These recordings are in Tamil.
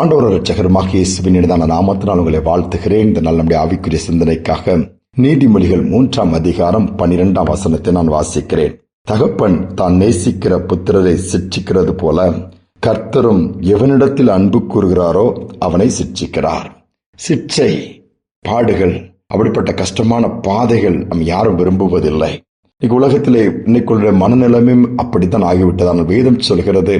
ஆண்டவர் ரட்சகருமாக இயேசுவின் இனிதான நாமத்தினால் உங்களை வாழ்த்துகிறேன். இந்த நல்ல நம்முடைய ஆவிக்குரிய சிந்தனைக்காக நீதிமொழிகள் மூன்றாம் அதிகாரம் பனிரெண்டாம் வசனத்தை நான் வாசிக்கிறேன். தகப்பன் தான் நேசிக்கிற புத்திரரை சிட்சிக்கிறது போல கர்த்தரும் எவனிடத்தில் அன்பு கூறுகிறாரோ அவனை சிட்சிக்கிறார் சிட்சை பாடுகள் அப்படிப்பட்ட கஷ்டமான பாதைகள் நம் யாரும் விரும்புவதில்லை. இன்னைக்கு உலகத்திலே இன்னைக்குள்ள மனநிலைமையும் அப்படித்தான் ஆகிவிட்டதான வேதம் சொல்கிறது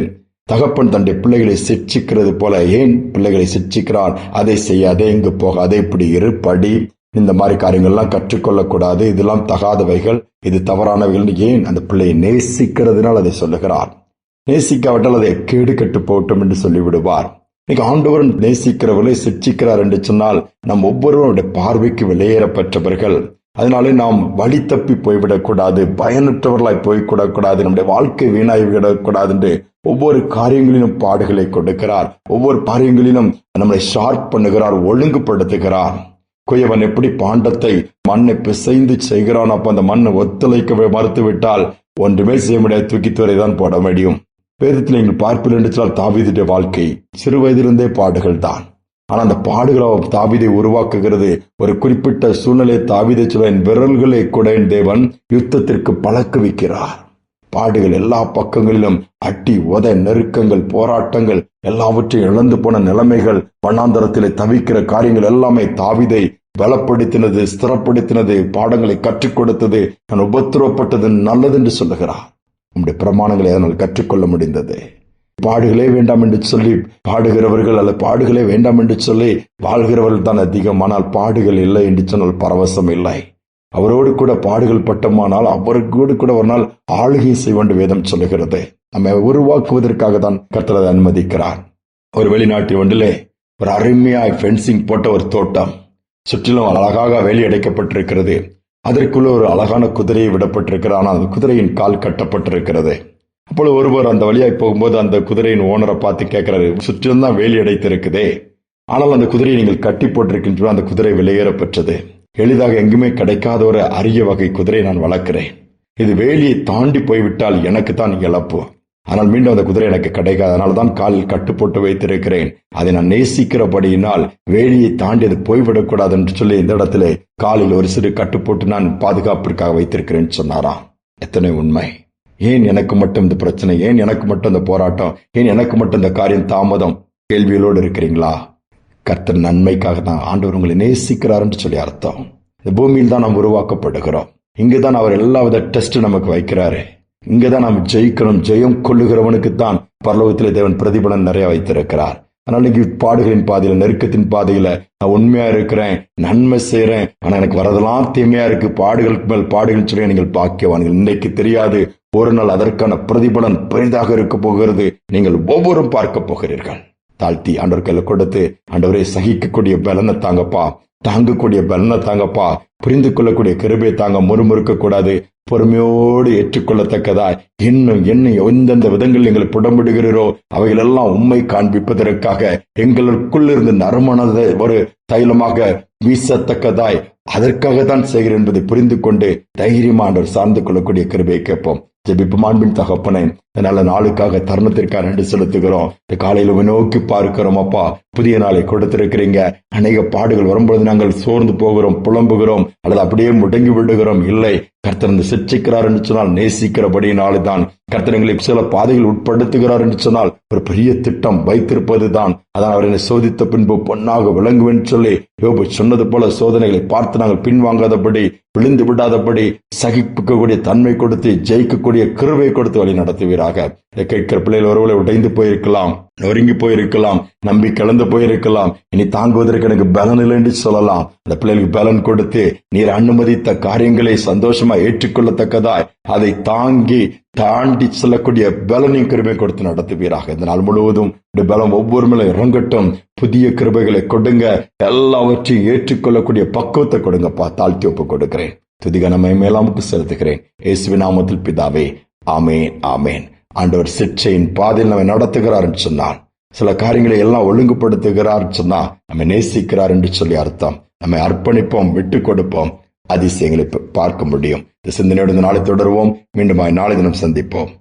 தகப்பன் தன்னுடைய பிள்ளைகளை சிக்ஷிக்கிறது போல ஏன் பிள்ளைகளை சிக்ஷிக்கிறான்? அதை செய்ய அதை இங்கு போக இப்படி இரு படி இந்த மாதிரி காரியங்கள்லாம் கற்றுக்கொள்ளக்கூடாது. இதெல்லாம் தகாதவைகள் இது தவறானவைகள் ஏன் அந்த பிள்ளையை நேசிக்கிறதுனால் அதை சொல்லுகிறார். நேசிக்காவிட்டால் அதை கேடு கட்டு போட்டும் என்று சொல்லிவிடுவார். இன்னைக்கு ஆண்டவர் நேசிக்கிறவர்களை சிக்ஷிக்கிறார் என்று சொன்னால் நம் ஒவ்வொருவருடைய பார்வைக்கு வெளியேறப்பெற்றவர்கள். அதனாலே நாம் வழி தப்பி போய்விடக்கூடாது பயனற்றவர்களாய் போய்விடக்கூடாது நம்முடைய வாழ்க்கை வீணாய் விடக்கூடாது என்று ஒவ்வொரு காரியங்களிலும் பாடுகளை கொடுக்கிறார். ஒவ்வொரு காரியங்களிலும் நம்மளை ஷார்ப் பண்ணுகிறார் ஒழுங்குபடுத்துகிறார். குயவன் எப்படி பாண்டத்தை மண்ணை பிசைந்து செய்கிறான் அப்ப அந்த மண்ணை ஒத்துழைக்க மறுத்துவிட்டால் ஒன்றுமே செய்ய முடியாது தூக்கித்துறை தான் போட முடியும். வேதத்தில் நீங்கள் பார்ப்பில் என்று சொன்னால் தாவிதிட்ட வாழ்க்கை சிறு வயதிலிருந்தே பாடுகள் தான் ஆனால் அந்த பாடுகளை தாவிதை உருவாக்குகிறது. ஒரு குறிப்பிட்ட சூழ்நிலை தாவிதை சொல்ல என் விரல்களை கூட என் தேவன் யுத்தத்திற்கு பழக்குவிக்கிறார். பாடுகள் எல்லா பக்கங்களிலும் அட்டி உத நெருக்கங்கள் போராட்டங்கள் எல்லாவற்றையும் இழந்து போன நிலைமைகள் வண்ணாந்தரத்திலே தவிக்கிற காரியங்கள் எல்லாமே தாவிதை பலப்படுத்தினது ஸ்திரப்படுத்தினது பாடங்களை கற்றுக் கொடுத்தது. நான் உபத்திரவப்பட்டது நல்லது என்று சொல்லுகிறார். உங்களுடைய பிரமாணங்களை அதனால் கற்றுக்கொள்ள முடிந்தது. பாடுகளே வேண்டாம் என்று சொல்லி பாடுகிறவர்கள் அல்ல பாடுகளே வேண்டாம் என்று சொல்லி வாழ்கிறவர்கள் தான் அதிகம். ஆனால் பாடுகள் இல்லை என்று சொன்னால் பரவசம் இல்லை. அவரோடு கூட பாடுகள் பட்டமானால் அவரோடு கூட ஒரு நாள் ஆளுகை செய்வண்டு வேதம் சொல்லுகிறது. நம்மை உருவாக்குவதற்காக தான் கர்த்தரதை அனுமதிக்கிறார். ஒரு வெளிநாட்டு ஒன்றிலே ஒரு அருமையாய் ஃபென்சிங் போட்ட ஒரு தோட்டம் சுற்றிலும் அழகாக வேலி அடைக்கப்பட்டிருக்கிறது அதற்குள்ள ஒரு அழகான குதிரையை விடப்பட்டிருக்கிறது. ஆனால் அந்த குதிரையின் கால் கட்டப்பட்டிருக்கிறது. அப்பொழுது ஒருவர் அந்த வழியாய் போகும்போது அந்த குதிரையின் ஓனரை பார்த்து கேட்கிறாரு சுற்றிலும் தான் வேலி அடைத்திருக்குதே. ஆனால் அந்த குதிரையை நீங்கள் கட்டி போட்டிருக்கின்ற அந்த குதிரை வெளியேறப்பெற்றது எளிதாக எங்குமே கிடைக்காத ஒரு அரிய வகை குதிரை நான் வளர்க்கிறேன். இது வேலியை தாண்டி போய்விட்டால் எனக்கு தான் இழப்பு ஆனால் மீண்டும் அந்த குதிரை எனக்கு கிடைக்காது. அதனால தான் காலில் கட்டு போட்டு வைத்திருக்கிறேன். அதை நான் நேசிக்கிறபடியினால் வேலியை தாண்டி அது போய்விடக்கூடாது என்று சொல்லி இந்த இடத்துல காலில் ஒரு சிறு கட்டு போட்டு நான் பாதுகாப்பிற்காக வைத்திருக்கிறேன் சொன்னாராம். எத்தனை உண்மை. ஏன் எனக்கு மட்டும் இந்த பிரச்சனை? ஏன் எனக்கு மட்டும் இந்த போராட்டம்? ஏன் எனக்கு மட்டும் இந்த காரியம் தாமதம்? கேள்விகளோடு இருக்கிறீங்களா? கர்த்தர் நன்மைக்காக தான் ஆண்டவர் உங்களை நேசிக்கிறாருன்னு சொல்லி அர்த்தம். இந்த பூமியில் தான் நாம் உருவாக்கப்படுகிறோம். இங்குதான் அவர் எல்லா வித டெஸ்ட் நமக்கு வைக்கிறாரு. இங்கதான் நாம் ஜெயிக்கணும் ஜெயம் கொள்ளுகிறவனுக்கு தான் பரலோகத்தில் தேவன் பிரதிபலன் நிறைய வைத்திருக்கிறார். அதனால இன்னைக்கு பாடுகளின் பாதையில நெருக்கத்தின் பாதையில நான் உண்மையா இருக்கிறேன் நன்மை செய்யறேன் ஆனா எனக்கு வரதெல்லாம் தீமையா இருக்கு. பாடுகளுக்கு மேல் பாடுகள் சொல்லி நீங்கள் பாக்கியவான்கள். இன்னைக்கு தெரியாது. ஒரு நாள் அதற்கான பிரதிபலன் பெரிதாக இருக்க போகிறது. நீங்கள் ஒவ்வொரும் பார்க்க போகிறீர்கள். தாழ்த்தி ஆண்டவர் கையில கொடுத்து ஆண்டவரை சகிக்கக்கூடிய பலனை தாங்கப்பா. தாங்கக்கூடிய பலனை தாங்கப்பா. புரிந்து கொள்ளக்கூடிய கிருபையை தாங்க முறுமுறுக்க கூடாது. பொறுமையோடு ஏற்றுக்கொள்ளத்தக்கதா இன்னும் என்ன எந்தெந்த விதங்கள் எங்களை புடம்பிடுகிறீரோ அவைகளெல்லாம் உண்மை காண்பிப்பதற்காக எங்களுக்குள் இருந்து நறுமணத ஒரு தைலமாக வீசத்தக்கதாய். அதற்காக தான் செய்கிறேன் என்பதை புரிந்து கொண்டு தைரியமாண்டவர் சார்ந்து கொள்ளக்கூடிய கிருபையை கேட்போம். ஜெபிப்பு மாண்பின் தகப்பனை நல்ல நாளுக்காக தருணத்திற்காக நன்றி செலுத்துகிறோம். இந்த காலையில நோக்கி பார்க்கிறோம் அப்பா. புதிய நாளை கொடுத்திருக்கிறீங்க. அநேக பாடுகள் வரும்பொழுது நாங்கள் சோர்ந்து போகிறோம் புலம்புகிறோம் அல்லது அப்படியே முடங்கி விடுகிறோம். இல்லை கர்த்தர் இந்த சிற்சிக்கிறார் என்று சொன்னால் நேசிக்கிறபடியினாலே தான் கர்த்தர் எங்களை சில பாதைகள் உட்படுத்துகிறார் என்று சொன்னால் ஒரு பெரிய திட்டம் வைத்திருப்பது தான் அதான் அவர் என்னை சோதித்த பின்பு பொன்னாக விளங்குவேன் சொல்லி யோபு சொன்னது போல சோதனைகளை பார்த்து நாங்கள் பின்வாங்காதபடி விழுந்து விடாதபடி சகிப்புக்கக்கூடிய தன்மை கொடுத்து ஜெயிக்கக்கூடிய கிருவை கொடுத்து வழி நடத்துவீராக கேட்கிற பிள்ளைகள் ஒருவரை உடைந்து போயிருக்கலாம் நொறுங்கி போயிருக்கலாம் நம்பி கலந்து போயிருக்கலாம். இனி தாங்குவதற்கு எனக்கு பலன் இல்லைன்னு சொல்லலாம். அந்த பிள்ளைகளுக்கு பலன் கொடுத்து நீர் அனுமதித்த காரியங்களை சந்தோஷமா ஏற்றுக்கொள்ளத்தக்கதாய் அதை தாங்கி தாண்டி செல்லக்கூடிய பலனையும் கிருமை கொடுத்து நடத்துவீராக. இந்த நாள் முழுவதும் பலம் ஒவ்வொரு மேலும் இறங்கட்டும். புதிய கிருபைகளை கொடுங்க. எல்லாவற்றையும் ஏற்றுக்கொள்ளக்கூடிய பக்குவத்தை கொடுங்கப்பா தாழ்த்தி ஒப்பு கொடுக்கிறேன். துதிகனமை மேலாமுக்கு செலுத்துகிறேன். இயேசுவின் நாமத்தில் பிதாவே. ஆமேன் ஆமேன். ஆண்டவர் சிற்சையின் பாதையில் நம்மை நடத்துகிறார் என்று சொன்னான் சில காரியங்களை எல்லாம் ஒழுங்குபடுத்துகிறார் சொன்னா நம்மை நேசிக்கிறார் என்று சொல்லி அர்த்தம். நம்மை அர்ப்பணிப்போம் விட்டு கொடுப்போம். அதிசயங்களை பார்க்க முடியும். இந்த சிந்தனையோடு நாளை தொடருவோம். மீண்டும் நாளை தினம் சந்திப்போம்.